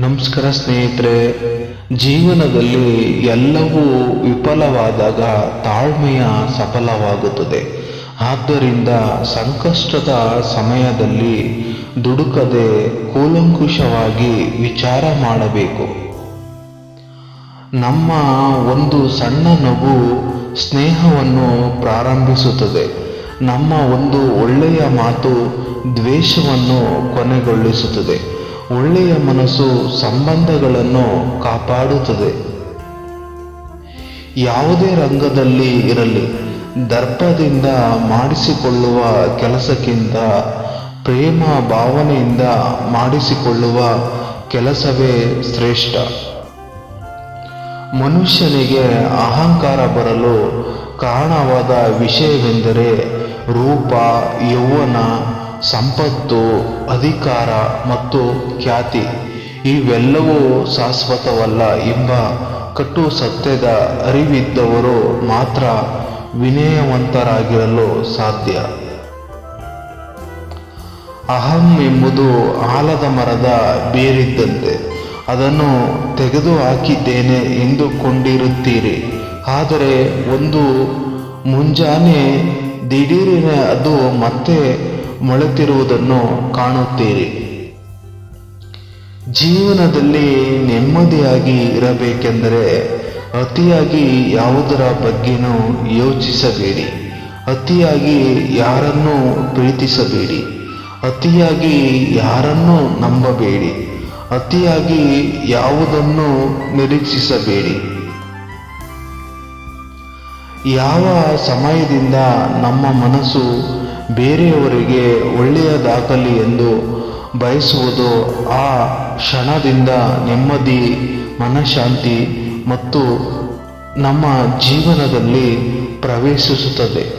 ನಮಸ್ಕಾರ ಸ್ನೇಹಿತರೆ, ಜೀವನದಲ್ಲಿ ಎಲ್ಲವೂ ವಿಫಲವಾದಾಗ ತಾಳ್ಮೆಯ ಸಫಲವಾಗುತ್ತದೆ. ಆದ್ದರಿಂದ ಸಂಕಷ್ಟದ ಸಮಯದಲ್ಲಿ ದುಡುಕದೆ ಕೂಲಂಕುಷವಾಗಿ ವಿಚಾರ ಮಾಡಬೇಕು. ನಮ್ಮ ಒಂದು ಸಣ್ಣ ನಗು ಸ್ನೇಹವನ್ನು ಪ್ರಾರಂಭಿಸುತ್ತದೆ. ನಮ್ಮ ಒಂದು ಒಳ್ಳೆಯ ಮಾತು ದ್ವೇಷವನ್ನು ಕೊನೆಗೊಳಿಸುತ್ತದೆ. ಒಳ್ಳೆಯ ಮನಸ್ಸು ಸಂಬಂಧಗಳನ್ನು ಕಾಪಾಡುತ್ತದೆ. ಯಾವುದೇ ರಂಗದಲ್ಲಿ ಇರಲಿ, ದರ್ಪದಿಂದ ಮಾಡಿಸಿಕೊಳ್ಳುವ ಕೆಲಸಕ್ಕಿಂತ, ಪ್ರೇಮ ಭಾವನೆಯಿಂದ ಮಾಡಿಸಿಕೊಳ್ಳುವ ಕೆಲಸವೇ ಶ್ರೇಷ್ಠ. ಮನುಷ್ಯನಿಗೆ ಅಹಂಕಾರ ಬರಲು ಕಾರಣವಾದ ವಿಷಯವೆಂದರೆ ರೂಪ, ಯೌವನ ಸಂಪತ್ತು, ಅಧಿಕಾರ ಮತ್ತು ಖ್ಯಾತಿ ಇವೆಲ್ಲವೂ ಶಾಶ್ವತವಲ್ಲ ಎಂಬ ಕಟ್ಟು ಸತ್ಯದ ಅರಿವಿದ್ದವರು ಮಾತ್ರ ವಿನಯವಂತರಾಗಿರಲು ಸಾಧ್ಯ. ಅಹಂ ಎಂಬುದು ಆಲದ ಮರದ ಬೇರಿದ್ದಂತೆ ಅದನ್ನು ತೆಗೆದು ಹಾಕಿದ್ದೇನೆ ಎಂದುಕೊಂಡಿರುತ್ತೀರಿ. ಆದರೆ ಒಂದು ಮುಂಜಾನೆ ದಿಢೀರಿನ ಅದು ಮತ್ತೆ ಮೊಳೆತಿರುವುದನ್ನು ಕಾಣುತ್ತೀರಿ. ಜೀವನದಲ್ಲಿ ನೆಮ್ಮದಿಯಾಗಿ ಇರಬೇಕೆಂದರೆ ಅತಿಯಾಗಿ ಯಾವುದರ ಬಗ್ಗೆನೂ ಯೋಚಿಸಬೇಡಿ. ಅತಿಯಾಗಿ ಯಾರನ್ನೂ ಪ್ರೀತಿಸಬೇಡಿ. ಅತಿಯಾಗಿ ಯಾರನ್ನೂ ನಂಬಬೇಡಿ. ಅತಿಯಾಗಿ ಯಾವುದನ್ನು ನಿರೀಕ್ಷಿಸಬೇಡಿ. ಯಾವ ಸಮಯದಿಂದ ನಮ್ಮ ಮನಸ್ಸು ಬೇರೆಯವರಿಗೆ ಒಳ್ಳೆಯ ಒಳ್ಳೆಯದಾಗಲಿ ಎಂದು ಬಯಸುವುದು ಆ ಕ್ಷಣದಿಂದ ನೆಮ್ಮದಿ ಮನಃಶಾಂತಿ ಮತ್ತು ನಮ್ಮ ಜೀವನದಲ್ಲಿ ಪ್ರವೇಶಿಸುತ್ತದೆ.